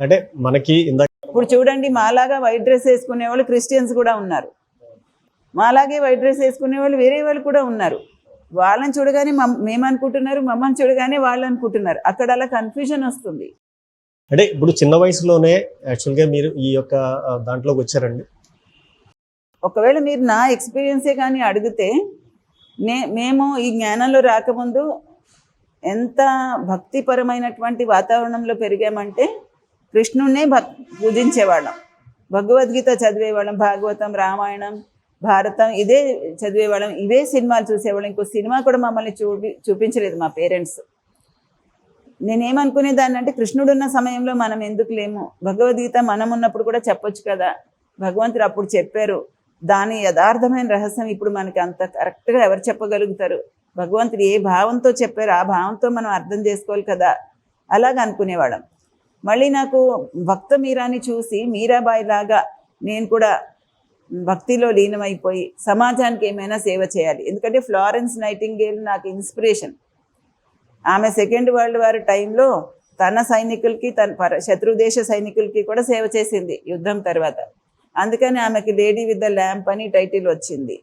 అంటే మనకి ఇందాక ఇప్పుడు చూడండి మాలాగా వైట్ డ్రెస్ వేసుకునే వాళ్ళు క్రిస్టియన్స్ కూడా ఉన్నారు. మాలాగే వైట్ డ్రెస్ వేసుకునే వాళ్ళు వేరే వాళ్ళు కూడా ఉన్నారు. వాళ్ళని చూడగానే మమ్- మేము అనుకుంటున్నారు మమ్మల్ని చూడగానే వాళ్ళు అనుకుంటున్నారు అక్కడ అలా కన్ఫ్యూజన్ వస్తుంది. అంటే ఇప్పుడు చిన్న వయసులోనే యాక్చువల్గా మీరు ఈ యొక్క దాంట్లోకి వచ్చారండి. ఒకవేళ మీరు నా ఎక్స్పీరియన్సే కానీ అడిగితే నే మేము ఈ జ్ఞానంలో రాకముందు ఎంత భక్తిపరమైనటువంటి వాతావరణంలో పెరిగామంటే కృష్ణుణ్ణే భక్ పూజించేవాళ్ళం. భగవద్గీత చదివేవాళ్ళం భాగవతం రామాయణం భారతం ఇదే చదివేవాళ్ళం. ఇవే సినిమాలు చూసేవాళ్ళం. ఇంకో సినిమా కూడా మమ్మల్ని చూపి చూపించలేదు మా పేరెంట్స్. నేనేమనుకునేదాన్ని అంటే కృష్ణుడు ఉన్న సమయంలో మనం ఎందుకు లేము? భగవద్గీత మనం ఉన్నప్పుడు కూడా చెప్పొచ్చు కదా. భగవంతుడు అప్పుడు చెప్పారు దాని యథార్థమైన రహస్యం ఇప్పుడు మనకి అంత కరెక్ట్గా ఎవరు చెప్పగలుగుతారు? భగవంతుడు ఏ భావంతో చెప్పారు ఆ భావంతో మనం అర్థం చేసుకోవాలి కదా. అలాగ అనుకునేవాళ్ళం. మళ్ళీ నాకు భక్త మీరాని చూసి మీరాబాయి లాగా నేను కూడా భక్తిలో లీనమైపోయి సమాజానికి ఏమైనా సేవ చేయాలి. ఎందుకంటే ఫ్లారెన్స్ నైటింగేల్ నాకు ఇన్స్పిరేషన్. ఆమె సెకండ్ వరల్డ్ వార్ టైంలో తన సైనికులకి తన పర శత్రుదేశ సైనికులకి కూడా సేవ చేసింది యుద్ధం తర్వాత. అందుకని ఆమెకి లేడీ విత్ ద ల్యాంప్ అని టైటిల్ వచ్చింది.